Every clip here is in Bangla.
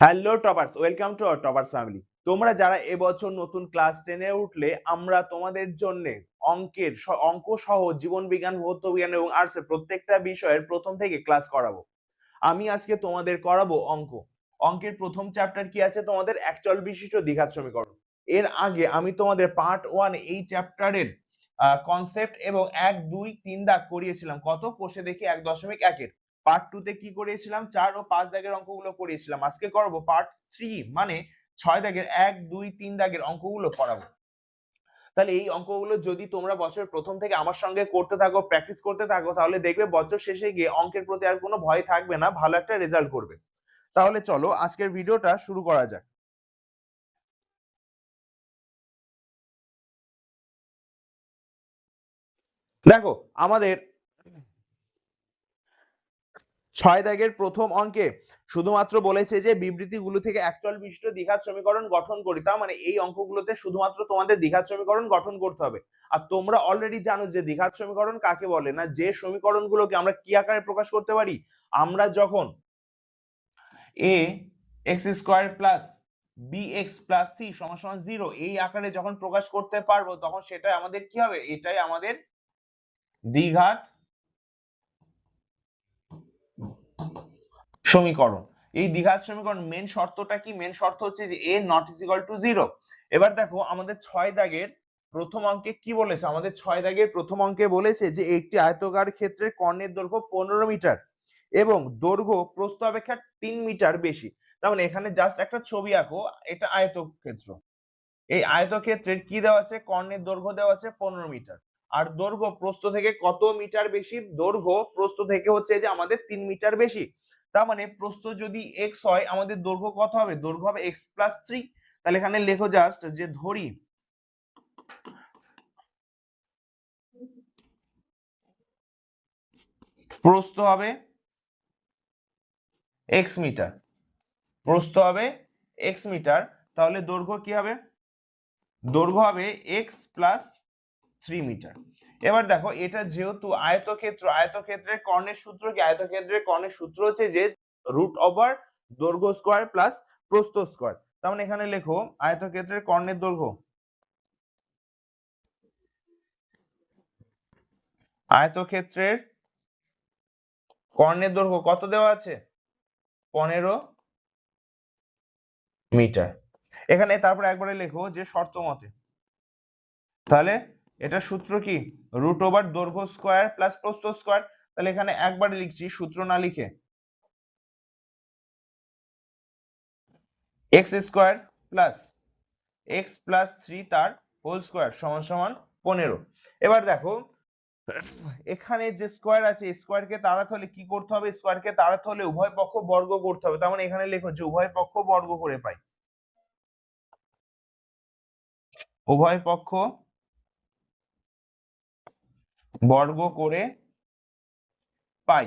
Hello toppers welcome to toppers family তোমরা যারা এবছর নতুন ক্লাস টেনে উঠলে, আমরা তোমাদের জন্য অঙ্কের অঙ্ক সহ জীবন বিজ্ঞান, ভৌত বিজ্ঞান এবং আর্টসের প্রত্যেকটা বিষয়ের প্রথম থেকে ক্লাস করাবো। আমি আজকে তোমাদের করাবো অঙ্ক। অঙ্কের প্রথম চ্যাপ্টার কি আছে তোমাদের? একচল বিশিষ্ট দ্বিঘাত সমীকরণ। এর আগে আমি তোমাদের পার্ট ওয়ান এই চ্যাপ্টারের কনসেপ্ট এবং এক, দুই, তিন দাগ করিয়েছিলাম। কত? কোষে দেখি এক দশমিক একের। পার্ট টু তে কি করিয়েছিলাম? চার ও পাঁচ দাগের অঙ্কগুলো করিয়েছিলাম। আজকে করব পার্ট থ্রি মানে ছয় দাগের এক, দুই, তিন দাগের অঙ্কগুলো করাবো। তাহলে এই অঙ্কগুলো যদি তোমরা বছরের প্রথম থেকে আমার সঙ্গে করতে থাকো প্র্যাকটিস করতে থাকো, তাহলে দেখবে বছর শেষে গিয়ে অঙ্কের প্রতি আর কোনো ভয় থাকবে না, ভালো একটা রেজাল্ট করবে। তাহলে চলো আজকের ভিডিওটা শুরু করা যাক। দেখো, আমাদের ছয় দাগের প্রথম অঙ্কে শুধুমাত্র বলেছে যে বিবৃতিগুলো থেকে একচল বিশিষ্ট দ্বিঘাত সমীকরণ গঠন করি তা মানে এই অঙ্কগুলোতে শুধুমাত্র তোমাদের দ্বিঘাত সমীকরণ গঠন করতে হবে। আর তোমরা অলরেডি জানো যে দ্বিঘাত সমীকরণ কাকে বলে না, যে সমীকরণগুলোকে আমরা কি আকারে প্রকাশ করতে পারি? আমরা যখন a x square plus b x plus c সমান সমান জিরো এই আকারে যখন প্রকাশ করতে পারব, তখন সেটাই আমাদের কি হবে? এটাই আমাদের দ্বিঘাত সমীকরণ। এই দ্বিঘাত সমীকরণ মেন শর্তটা কি? মেন শর্ত হচ্ছে যে a not is equal to zero এবার দেখো, আমাদের ছয় দাগের প্রথম অঙ্কে কি বলেছে? আমাদের ছয় দাগের প্রথম অঙ্কে বলেছে যে একটি আয়তকার ক্ষেত্রে কর্ণের দৈর্ঘ্য পনেরো মিটার এবং দৈর্ঘ্য প্রস্থ অপেক্ষা তিন মিটার বেশি। তার মানে এখানে জাস্ট একটা ছবি আঁকো, এটা আয়তক্ষেত্র। এই আয়তক্ষেত্রের কি দেওয়া আছে? কর্ণের দৈর্ঘ্য দেওয়া আছে পনেরো মিটার। আর দৈর্ঘ্য প্রস্থ থেকে কত মিটার বেশি? দৈর্ঘ্য প্রস্থ থেকে হচ্ছে যে আমাদের তিন মিটার বেশি। তার মানে প্রস্থ যদি এক্স হয়, আমাদের দৈর্ঘ্য কত হবে? দৈর্ঘ্য হবে এক্স প্লাস থ্রি তাহলে এখানে লেখো জাস্ট যে ধরি, প্রস্থ হবে এক্স মিটার প্রস্থ হবে এক্স মিটার তাহলে দৈর্ঘ্য কি হবে? দৈর্ঘ্য হবে এক্স প্লাস থ্রি মিটার এবার দেখো, এটা যেহেতু আয়তক্ষেত্র, আয়তক্ষেত্রের কর্ণের সূত্র কি? আয়তক্ষেত্রের কর্ণের সূত্র হচ্ছে যে রুট ওভার দৈর্ঘ্য স্কোয়ার প্লাস প্রস্থ স্কোয়ার তার মানে এখানে লেখো, আয়তক্ষেত্রের কর্ণের দৈর্ঘ্য। আয়তক্ষেত্রের কর্ণের দৈর্ঘ্য কত দেওয়া আছে? পনেরো মিটার। এখানে তারপরে একবারে লেখো যে শর্ত মতে। তাহলে এটা সূত্র কি? রুট ওভার দৈর্ঘ্য স্কোয়ার প্লাস প্রস্থ স্কোয়ার তাহলে এখানে একবারে লিখছি, সূত্র না লিখে। X square plus x plus three তার হোল স্কোয়ার সমান সমান পনেরো। এবার দেখো, এখানে যে স্কোয়ার আছে স্কোয়ারকে তাড়াতে হলে কি করতে হবে? স্কোয়ারকে তাড়াতে হলে উভয় পক্ষ বর্গ করতে হবে। তার মানে এখানে লেখো যে উভয় পক্ষ বর্গ করে পাই। উভয় পক্ষ বর্গ করে পাই।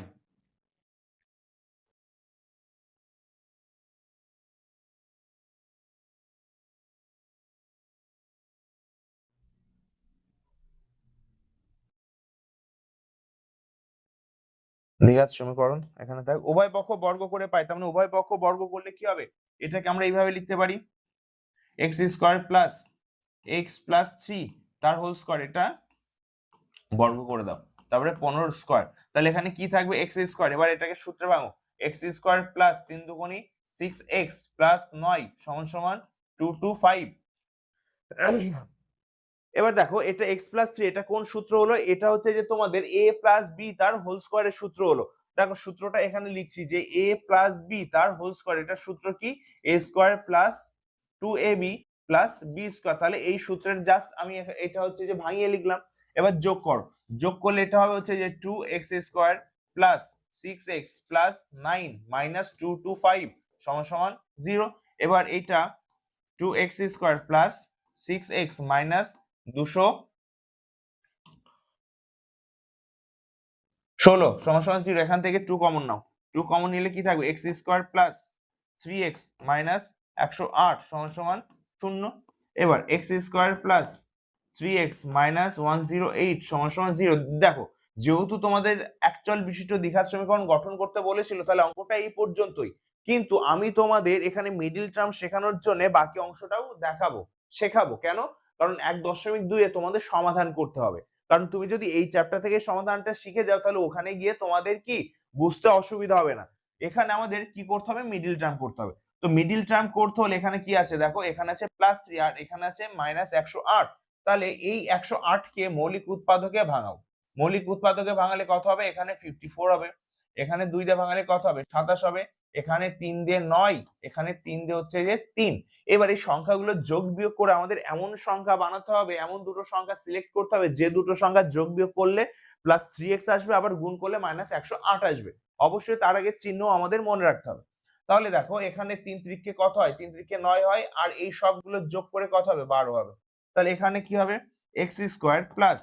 সমীকরণ, এখানে থাক উভয় পক্ষ বর্গ করে পাই, তার মানে উভয় পক্ষ বর্গ করলে কি হবে? এটাকে আমরা এইভাবে লিখতে পারি। X square plus x plus three তার হোল স্কোয়ার এটা বর্গ করে দাও। তারপরে পনেরো স্কোয়ার তাহলে এখানে কি থাকবে? এক্স স্কোয়ার এবার এটাকে সূত্রে ভাঙো। এক্স স্কোয়ার প্লাস তিন দুগুণি সিক্স এক্স প্লাস নয় সমান সমান টু টু ফাইভ এবার দেখো, এটা এক্স প্লাস থ্রি এটা কোন সূত্র হলো? এটা হচ্ছে যে তোমাদের এ প্লাস বি তার হোল স্কোয়ারের সূত্র হলো। দেখো, সূত্রটা এখানে লিখছি যে এ প্লাস বি তার হোল স্কোয়ার এটা সূত্র কি? A square plus two a b plus b square তাহলে এই সূত্রের জাস্ট আমি এটা হচ্ছে যে ভাঙিয়ে লিখলাম। এবার যোগ করো। যোগ করলে এটা হবে হচ্ছে যে two x square plus six x plus nine minus two two five সমান সমান জিরো এবার এটা two x square plus six x minus দুশো ষোলো সমান সমান জিরো এখান থেকে টু কমন নাও। টু কমন নিলে কি থাকবে? X square plus three x minus একশো আট সমান সমান শূন্য। এবার x square plus three x minus one zero eight সমান সমান জিরো দেখো, যেহেতু তোমাদের একচল বিশিষ্ট দ্বিঘাত সমীকরণ গঠন করতে বলেছিল, তাহলে অঙ্কটা এই পর্যন্তই। কিন্তু আমি তোমাদের এখানে মিডিল টার্ম শেখানোর জন্য বাকি অংশটাও দেখাবো, শেখাবো। কেন? কারণ এক দশমিক দুইয়ে তোমাদের সমাধান করতে হবে। কারণ তুমি যদি এই চ্যাপ্টার থেকে সমাধানটা শিখে যাও, তাহলে ওখানে গিয়ে তোমাদের কি? বুঝতে অসুবিধা হবে না। এখানে আমাদের কি করতে হবে? মিডিল টার্ম করতে হবে। তো মিডিল টার্ম করতে হলে এখানে কি আছে? দেখো, এখানে আছে প্লাস থ্রি আর এখানে আছে মাইনাস একশো আট। তাহলে এই একশো আটকে মৌলিক উৎপাদকে ভাঙাও। মৌলিক উৎপাদকে ভাঙালে কত হবে? এখানে ফিফটি ফোর হবে। এখানে দুই দিয়ে ভাঙালে কত হবে? সাতাশ হবে। এখানে তিন দিয়ে নয়। এখানে তিন দিয়ে হচ্ছে যে তিন। এবার এই সংখ্যাগুলো যোগ বিয়োগ করে আমাদের এমন সংখ্যা বানাতে হবে, এমন দুটো সংখ্যা সিলেক্ট করতে হবে, যে দুটো সংখ্যা যোগ বিয়োগ করলে প্লাস থ্রি এক্স আসবে, আবার গুণ করলে মাইনাস একশো আট আসবে। অবশ্যই তার আগে চিহ্ন আমাদের মনে রাখতে হবে। তাহলে দেখো, এখানে তিন ত্রিককে কত হয়? তিন ত্রিককে নয় হয়, আর এই সবগুলো যোগ করে কত হবে? বারো হবে। তাহলে এখানে কি হবে? এক্স স্কোয়ার প্লাস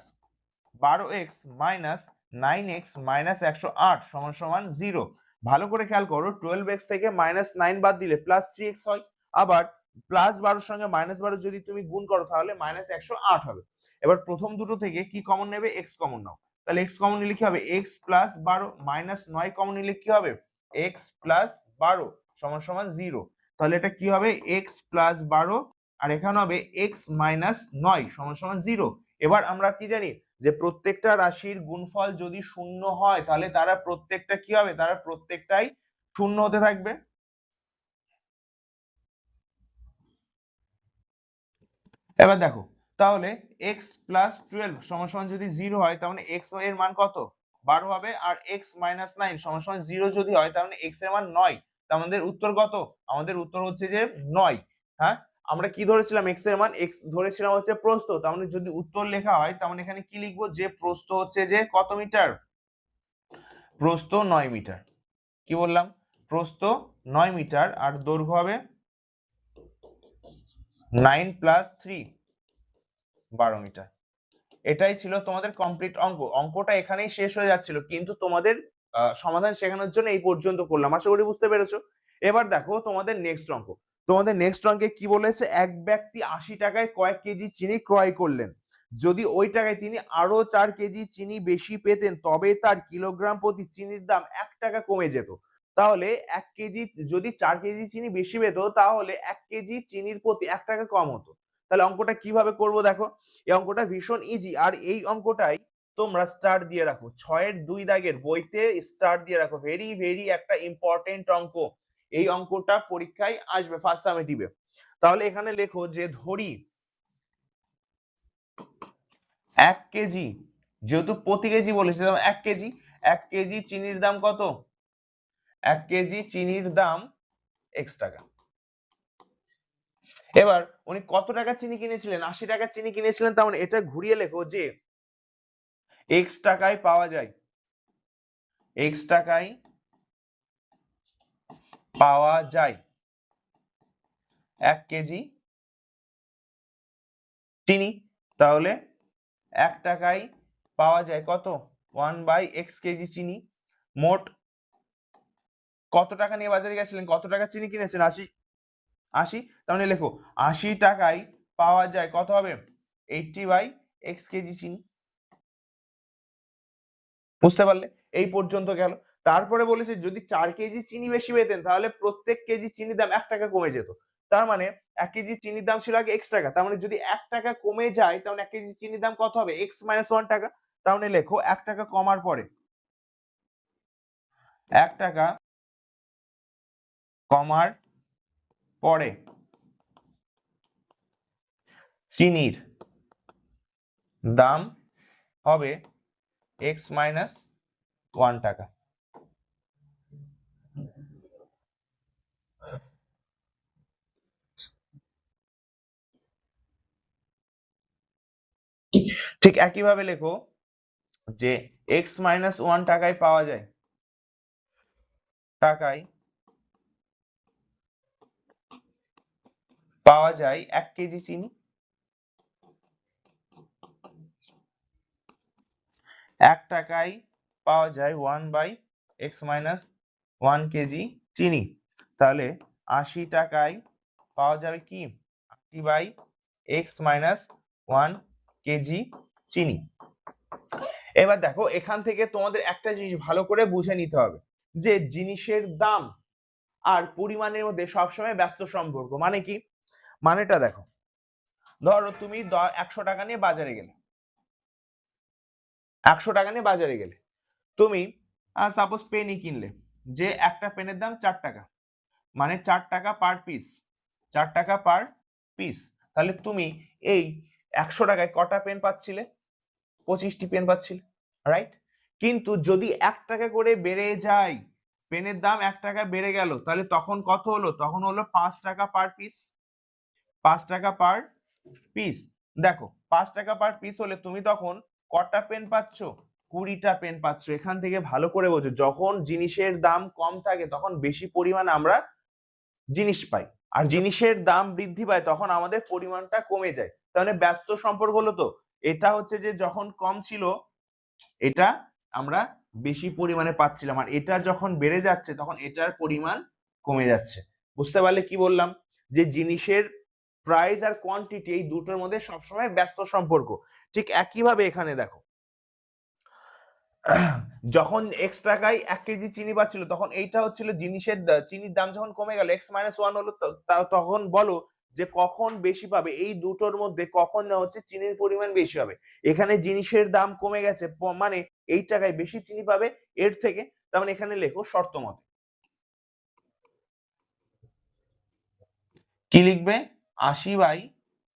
বারো x minus nine x minus একশো আট সমান সমান জিরো ভালো করে খেয়াল করো টুয়েলভ এক্স থেকে মাইনাস নাইন বাদ দিলে প্লাস থ্রি এক্স হয়। আবার প্লাস বারোর সঙ্গে মাইনাস বারো যদি তুমি গুণ করো, তাহলে মাইনাস একশো আট হবে। এবার প্রথম দুটো থেকে কি কমন নেবে? এক্স কমন নাও। তাহলে এক্স কমন নিলে কি হবে? এক্স প্লাস বারো মাইনাস নয় কমন নিলে কি হবে? এক্স প্লাস বারো সমান সমান জিরো তাহলে এটা কি হবে? এক্স প্লাস বারো আর এখানে হবে এক্স মাইনাস নয়, সমান সমান জিরো এবার আমরা কি জানি যে প্রত্যেকটা রাশির গুণফল যদি শূন্য হয়, তাহলে তারা প্রত্যেকটা কি হবে? তারা প্রত্যেকটাই শূন্য হতে থাকবে। এবার দেখো, তাহলে এক্স প্লাস টুয়েলভ সমান সমান যদি জিরো হয় তাহলে এক্সের মান কত? বারো হবে, আর এক্স মাইনাস নাইন সমান সমান জিরো যদি হয় তাহলে এক্সের মান নয়। তা আমাদের উত্তর কত? আমাদের উত্তর হচ্ছে যে নয় হ্যাঁ? আমরা কি ধরেছিলাম এক্সের মান? এক্স ধরেছিলাম হচ্ছে প্রস্থ। তার মানে যদি উত্তর লেখা হয়, তার মানে এখানে কি লিখব? যে প্রস্থ হচ্ছে যে কত মিটার? প্রস্থ নয় মিটার। কি বললাম? প্রস্থ নয় মিটার, আর দৈর্ঘ্য হবে নাইন প্লাস থ্রি বারো মিটার। এটাই ছিল তোমাদের কমপ্লিট অঙ্ক। অঙ্কটা এখানেই শেষ হয়ে যাচ্ছিল, কিন্তু তোমাদের সমাধান শেখানোর জন্য এই পর্যন্ত করলাম। আশা করি বুঝতে পেরেছ। এবার দেখো তোমাদের নেক্সট অঙ্ক। তোমাদের নেক্সট অঙ্কে কি বলেছে? এক ব্যক্তি আশি টাকায় কয়েক কেজি চিনি ক্রয় করলেন। যদি ওই টাকায় তিনি আরও চার কেজি চিনি বেশি পেতেন, তবে তার কিলোগ্রাম প্রতি চিনির দাম এক টাকা কমে যেত। তাহলে এক কেজি যদি চার কেজি চিনি বেশি পেত, তাহলে এক কেজি চিনির প্রতি এক টাকা কম হতো। তাহলে অঙ্কটা কীভাবে করব দেখো? এই অঙ্কটা ভীষণ ইজি আর এই অঙ্কটাই তোমরা স্টার দিয়ে রাখো। ছয়ের দুই দাগের বইতে স্টার দিয়ে রাখো। ভেরি ভেরি একটা ইম্পর্টেন্ট অঙ্ক। এই অঙ্কটা পরীক্ষায় আসবে ফার্স্ট সামেটিভে তাহলে এখানে লেখো যে ধরি এক কেজি, যেহেতু প্রতি কেজি বলেছে এক কেজি এক কেজি চিনির দাম কত? এক কেজি চিনির দাম এক্স টাকা। এবার উনি কত টাকার চিনি কিনেছিলেন? আশি টাকার চিনি কিনেছিলেন, তার মানে এটা ঘুরিয়ে লেখো যে এক্স টাকায় পাওয়া যায়। এক্স টাকায় পাওয়া যায়। এক কেজি চিনি, তাহলে এক টাকায় পাওয়া যায় কত? ওয়ান বাই এক্স কেজি চিনি। মোট কত টাকা নিয়ে বাজারে গেছিলেন? কত টাকা চিনি কিনেছেন? আশি আশি? তাহলে লেখো, আশি টাকায় পাওয়া যায় কত হবে? এইটটি বাই এক্স কেজি চিনি। বুঝতে পারলে? এই পর্যন্ত গেল। তারপরে বলেছে, যদি চার কেজি চিনি বেশি পেতেন, তাহলে প্রত্যেক কেজি চিনির দাম এক টাকা কমে যেত। তার মানে এক কেজি চিনির দাম ছিল আগে এক্স টাকা। তার মানে যদি এক টাকা কমে যায়, তাহলে এক কেজি চিনির দাম কত হবে? এক্স মাইনাস ওয়ান টাকা। তাহলে লেখো, এক টাকা কমার পরে, এক টাকা কমার পরে চিনির দাম হবে এক্স মাইনাস ওয়ান টাকা। ঠিক একইভাবে লেখো যে এক্স মাইনাস ওয়ান টাকায় পাওয়া যায়। টাকায় পাওয়া যায় এক কেজি চিনি। এক টাকায় পাওয়া যায় one by x minus one KG চিনি। তাহলে আশি টাকায় পাওয়া যাবে কি? আশি by x minus one KG চিনি। এবার দেখো, এখান থেকে তোমাদের একটা জিনিস ভালো করে বুঝে নিতে হবে, যে জিনিসের দাম আর পরিমাণের মধ্যে সবসময় ব্যস্ত সম্পর্ক। মানে কি? মানেটা দেখো, ধরো তুমি একশো টাকা নিয়ে বাজারে গেলে। একশো টাকা নিয়ে বাজারে গেলে। তুমি সাপোজ পেনই কিনলে, যে একটা পেনের দাম চার টাকা। মানে চার টাকা পার পিস চার টাকা পার পিস তাহলে তুমি এই একশো টাকায় কটা পেন পাচ্ছিলে? পঁচিশটি পেন পাচ্ছিলে রাইট কিন্তু যদি এক টাকা করে বেড়ে যায়, পেনের দাম এক টাকা বেড়ে গেল, তাহলে তখন কত হলো? তখন হলো পাঁচ টাকা পার পিস পাঁচ টাকা পার পিস দেখো, পাঁচ টাকা পার পিস হলে তুমি তখন কটা পেন পাচ্ছ? কুড়িটা পেন পাচ্ছ। এখান থেকে ভালো করে বোঝো, যখন জিনিসের দাম কম থাকে, তখন বেশি পরিমাণ আমরা জিনিস পাই। আর জিনিসের দাম বৃদ্ধি পায়, তখন আমাদের পরিমাণটা কমে যায়। তাহলে ব্যস্ত সম্পর্ক হলো তো? এটা হচ্ছে যে যখন কম ছিল, এটা আমরা বেশি পরিমাণে পাচ্ছিলাম। আর এটা যখন বেড়ে যাচ্ছে, তখন এটার পরিমাণ কমে যাচ্ছে। বুঝতে পারলে কি বললাম? যে জিনিসের প্রাইস আর কোয়ান্টিটি এই দুটোর মধ্যে সবসময় ব্যস্ত সম্পর্ক। ঠিক একইভাবে এখানে দেখো। যখন এক্স টাকায় এক কেজি চিনি পাচ্ছিল, তখন এইটা হচ্ছিল জিনিসের চিনির দাম যখন কমে গেল এক্স মাইনাস ওয়ান হলো তখন বলো যে কখন বেশি পাবে, এই দুটোর মধ্যে কখন না হচ্ছে চিনির পরিমাণ বেশি হবে। এখানে জিনিসের দাম কমে গেছে মানে এই টাকায় বেশি চিনি পাবে, এর থেকে, তার মানে এখানে লেখো শর্ত মতে। কি লিখবে? আশি by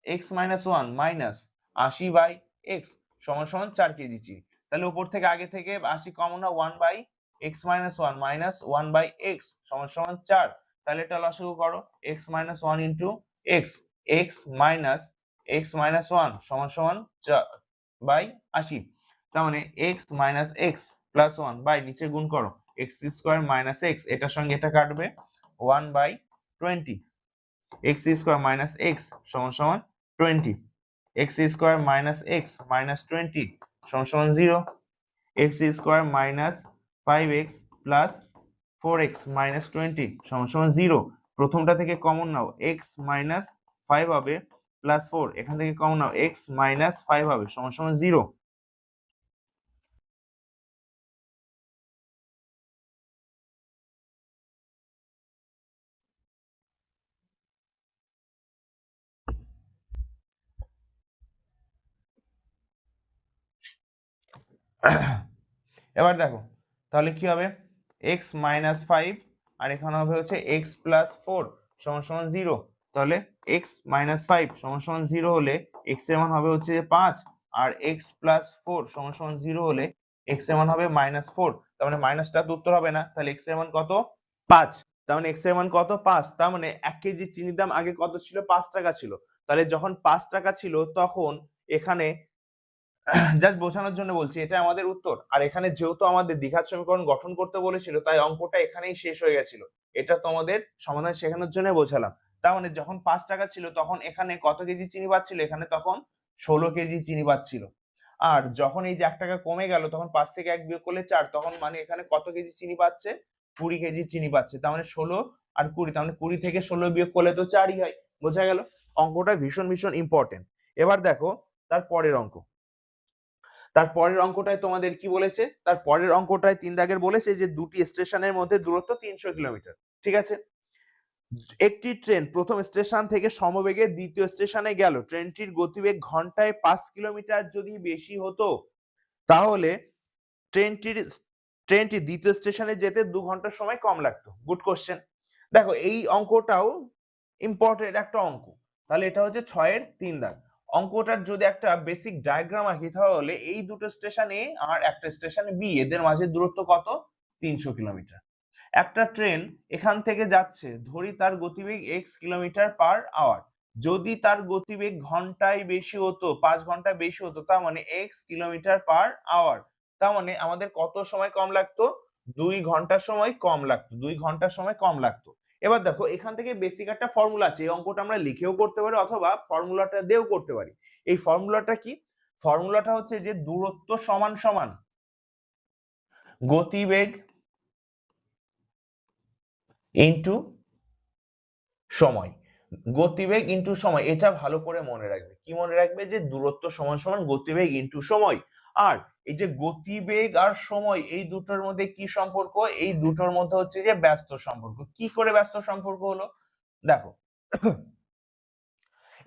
x minus one minus আশি বাই এক্স সমান সমান চার কেজি চিনি। তাহলে উপর থেকে আগে থেকে আশি কমন না, one by x minus one minus one by x সমান সমান চার। তাহলে এটা লসাগু করো, x minus one into x x minus x minus one সমান সমান বাই আশি। তার মানে x minus x plus one by নিচে গুণ করো। এক্স স্কোয়ার মাইনাস এক্স এটার সঙ্গে এটা কাটবে one by twenty x square minus x সমান সমান twenty x square minus x minus twenty সমান সমান zero x square minus five x plus four x minus twenty সমান সমান জিরো প্রথমটা থেকে কমন নাও এক্স মাইনাস ফাইভ হবে প্লাস ফোর এখান থেকে কমন নাও এক্স মাইনাস ফাইভ হবে, সমান সমান জিরো এবার দেখো, তাহলে কি হবে? এক্স মাইনাস ফাইভ আর এখানে হবে হচ্ছে এক্স প্লাস ফোর সমান সমান জিরো তাহলে এক্স মাইনাস ফাইভ সমান সমান জিরো হলে এক্সের মান হবে হচ্ছে যে পাঁচ, আর এক্স প্লাস ফোর সমান সমান জিরো হলে এক্সের মান হবে মাইনাস ফোর তার মানে মাইনাসটা তো উত্তর হবে না, তাহলে এক্সের মান কত? পাঁচ। তার মানে এক্সের মান কত? পাঁচ। তার মানে এক কেজি চিনির দাম আগে কত ছিল? পাঁচ টাকা ছিল। তাহলে যখন পাঁচ টাকা ছিল, তখন এখানে জাস্ট বোঝানোর জন্য বলছি, এটা আমাদের উত্তর। আর এখানে যেহেতু আমাদের দ্বিঘাত সমীকরণ গঠন করতে বলেছিল, তাই অঙ্কটা এখানেই শেষ হয়ে গেছিল। এটা তোমাদের সমাধান শেখানোর জন্য বোঝালাম। তার মানে যখন পাঁচ টাকা ছিল, তখন এখানে কত কেজি চিনি পাচ্ছিল? এখানে তখন ষোলো কেজি চিনি পাচ্ছিল। আর যখন এই যে এক টাকা কমে গেল, তখন পাঁচ থেকে এক বিয়োগ করলে চার, তখন মানে এখানে কত কেজি চিনি পাচ্ছে? কুড়ি কেজি চিনি পাচ্ছে। তার মানে ষোলো আর কুড়ি, তার মানে কুড়ি থেকে ষোলো বিয়োগ করলে তো চারই হয়। বোঝা গেল? অঙ্কটা ভীষণ ভীষণ ইম্পর্টেন্ট এবার দেখো, তার পরের অঙ্ক। তার পরের অঙ্কটায় তোমাদের কি বলেছে? তার পরের অঙ্কটায় তিন দাগের বলেছে যে দুটি স্টেশনের মধ্যে দূরত্ব তিনশো কিলোমিটার, ঠিক আছে? একটি ট্রেন প্রথম স্টেশন থেকে সমবেগে দ্বিতীয় স্টেশনে গেল। ট্রেনটির গতিবেগ ঘন্টায় পাঁচ কিলোমিটার যদি বেশি হতো, তাহলে ট্রেনটির ট্রেনটি দ্বিতীয় স্টেশনে যেতে দু ঘণ্টার সময় কম লাগতো। গুড কোশ্চেন দেখো, এই অঙ্কটাও ইম্পর্টেন্ট একটা অঙ্ক। তাহলে এটা হচ্ছে ছয়ের তিন দাগ। অঙ্কটার যদি একটা বেসিক ডায়াগ্রাম আঁকি তাহলে এই দুটো স্টেশন এ আর একটা স্টেশন বি এদের মাঝে দূরত্ব কত? তিনশো কিলোমিটার একটা ট্রেন এখান থেকে যাচ্ছে, ধরি তার গতিবেগ এক্স কিলোমিটার পার আওয়ার যদি তার গতিবেগ ঘন্টায় বেশি হতো, পাঁচ ঘণ্টা বেশি হতো, তার মানে এক্স কিলোমিটার পার আওয়ার তার মানে আমাদের কত সময় কম লাগতো? দুই ঘণ্টার সময় কম লাগতো, দুই ঘণ্টার সময় কম লাগতো। এবার দেখো, এখান থেকে বেসিক একটা ফর্মুলা আছে, এই অঙ্কটা আমরা লিখেও করতে পারি অথবা ফর্মুলাটা দিয়েও করতে পারি। এই ফর্মুলাটা কি? ফর্মুলাটা হচ্ছে যে দূরত্ব সমান সমান গতিবেগ ইন্টু সময়। গতিবেগ ইন্টু সময়, এটা ভালো করে মনে রাখবে। কি মনে রাখবে? যে দূরত্ব সমান সমান গতিবেগ ইন্টু সময়। আর এই যে গতিবেগ আর সময়, এই দুটোর মধ্যে কি সম্পর্ক? এই দুটোর মধ্যে হচ্ছে যে ব্যস্ত সম্পর্ক। কি করে ব্যস্ত সম্পর্ক হলো? দেখো,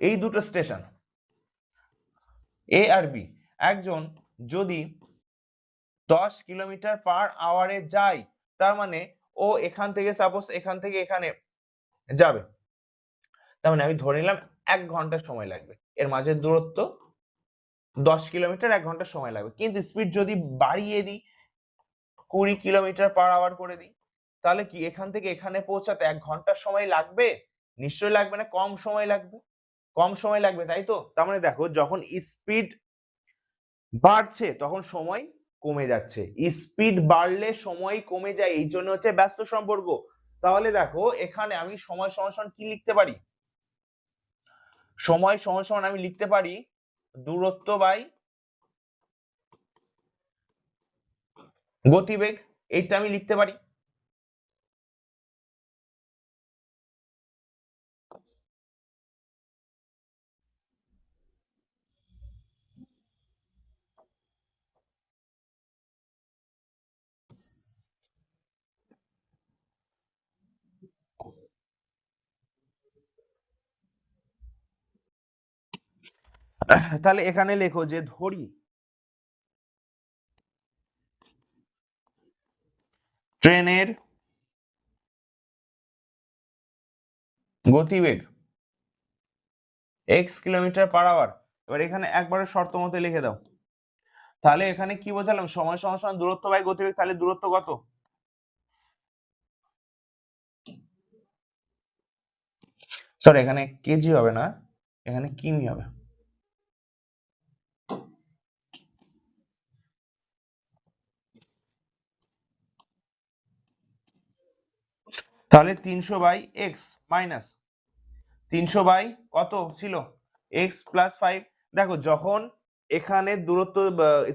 এই দুটো স্টেশন এ আর বি একজন যদি দশ কিলোমিটার পার আওয়ারে যায়, তার মানে ও এখান থেকে সাপোজ এখান থেকে এখানে যাবে, তার মানে আমি ধরে নিলাম এক ঘণ্টা সময় লাগবে। এর মাঝের দূরত্ব দশ কিলোমিটার এক ঘণ্টা সময় লাগবে। কিন্তু স্পিড যদি বাড়িয়ে দিই, কুড়ি কিলোমিটার পার আওয়ার করে দিই, তাহলে কি এখান থেকে এখানে পৌঁছাতে এক ঘণ্টা সময় লাগবে? নিশ্চয়ই লাগবে না, কম সময় লাগবে। কম সময় লাগবে, তাই তো? তার মানে দেখো, যখন স্পিড বাড়ছে, তখন সময় কমে যাচ্ছে। স্পিড বাড়লে সময় কমে যায়, এই জন্য হচ্ছে ব্যস্ত সম্পর্ক। তাহলে দেখো, এখানে আমি সময় সমান কি লিখতে পারি? সময় সমান আমি লিখতে পারি দূরত্ব বাই গতিবেগ এইটা আমি লিখতে পারি। তাহলে এখানে লেখো যে ধরি। ট্রেনের গতিবেগ এক্স কিলোমিটার পার আওয়ার এবার এখানে একবারে শর্ত মতো লিখে দাও। তাহলে এখানে কি বোঝালাম? সময় সমান সমান দূরত্ব বাই গতিবেগ, তাহলে দূরত্ব কত? সরি এখানে কেজি হবে না, এখানে কিমি হবে। তাহলে তিনশো বাই এক্স মাইনাস তিনশো বাই কত ছিল? X plus five. দেখো, যখন এখানে দূরত্ব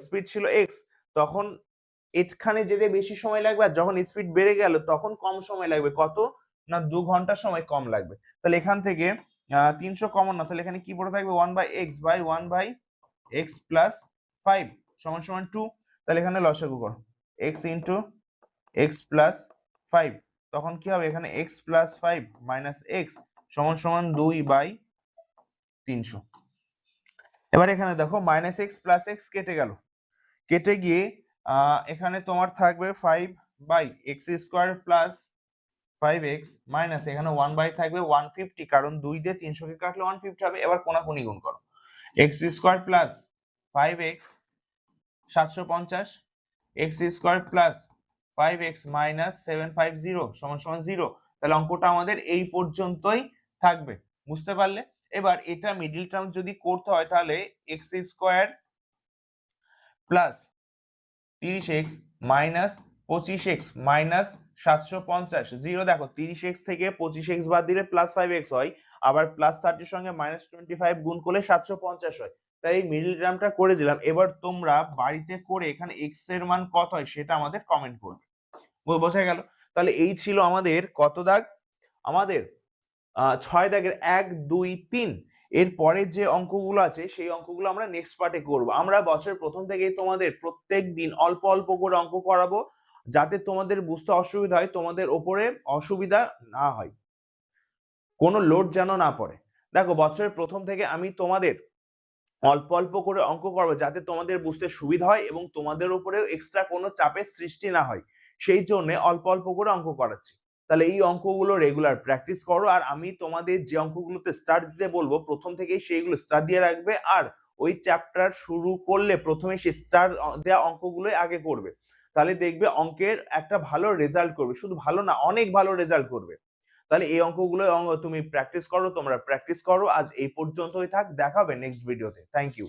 স্পিড ছিল এক্স, তখন এখানে যেতে বেশি সময় লাগবে আর যখন স্পিড বেড়ে গেল, তখন কম সময় লাগবে। কত? না, দু ঘণ্টা সময় কম লাগবে। তাহলে এখান থেকে তিনশো কমন না, তাহলে এখানে কি পড়ে থাকবে? One by x by one by x plus five সমান সমান টু। তাহলে এখানে লসাগু করো। X into x plus five. তখন কি হবে? এখানে x plus five minus x সমান সমান দুই বাই তিনশো। এবার এখানে দেখো মাইনাস এক্স প্লাস এক্স কেটে গেল। কেটে গিয়ে এখানে তোমার থাকবে five by x square plus five x minus এখানে ওয়ান বাই থাকবে ওয়ান ফিফটি কারণ দুই দিয়ে তিনশোকে কাটলে ওয়ান ফিফটি হবে, এবার কোনাকুনি গুণ করো। X square plus five x সাতশো পঞ্চাশ x square plus five x minus seven five zero সমান সমান জিরো তাহলে অঙ্কটা আমাদের এই পর্যন্তই থাকবে। বুঝতে পারলে? এবার এটা মিডিল টার্ম যদি করতে হয়, তাহলে এক্স স্কোয়ার প্লাস তিরিশ এক্স মাইনাস পঁচিশ এক্স মাইনাস সাতশো পঞ্চাশ। জিরো দেখো, তিরিশ এক্স থেকে পঁচিশ এক্স বাদ দিলে প্লাস ফাইভ এক্স হয়, আবার প্লাস থার্টির সঙ্গে মাইনাস টোয়েন্টি ফাইভ গুণ করলে সাতশো পঞ্চাশ হয়। তাই এই মিডিল টার্মটা করে দিলাম। এবার তোমরা বাড়িতে করে এখানে এক্সের মান কত হয়, সেটা আমাদের কমেন্ট করবে। বোঝা গেল। তাহলে এই ছিল আমাদের কত দাগ? আমাদের ছয় দাগের এক, দুই, তিন। এর পরে যে অঙ্কগুলো আছে, সেই অঙ্কগুলো আমরা নেক্সট পার্টে করব। আমরা বছরের প্রথম থেকেই তোমাদের প্রত্যেক দিন অল্প অল্প করে অঙ্ক করাবো, যাতে তোমাদের বুঝতে অসুবিধা হয়, তোমাদের ওপরে অসুবিধা না হয়। কোনো লোড যেন না পড়ে। দেখো, বছরের প্রথম থেকে আমি তোমাদের অল্প অল্প করে অঙ্ক করব, যাতে তোমাদের বুঝতে সুবিধা হয় এবং তোমাদের উপরেও এক্সট্রা কোনো চাপের সৃষ্টি না হয়। সেই জন্য অল্প অল্প করে অঙ্ক করাচ্ছি। তাহলে এই অঙ্কগুলো রেগুলার প্র্যাকটিস করো আর আমি তোমাদের যে অঙ্কগুলোতে স্টার্ট দিতে বলব, প্রথম থেকেই সেইগুলো স্টার দিয়ে রাখবে আর ওই চ্যাপ্টার শুরু করলে প্রথমে সে স্টার দেওয়া অঙ্কগুলোই আগে করবে। তাহলে দেখবে অঙ্কের একটা ভালো রেজাল্ট করবে। শুধু ভালো না, অনেক ভালো রেজাল্ট করবে। তাহলে এই অঙ্কগুলো তুমি প্র্যাকটিস করো, তোমরা প্র্যাকটিস করো। আজ এই পর্যন্তই থাক, দেখাবে নেক্সট ভিডিওতে থ্যাংক ইউ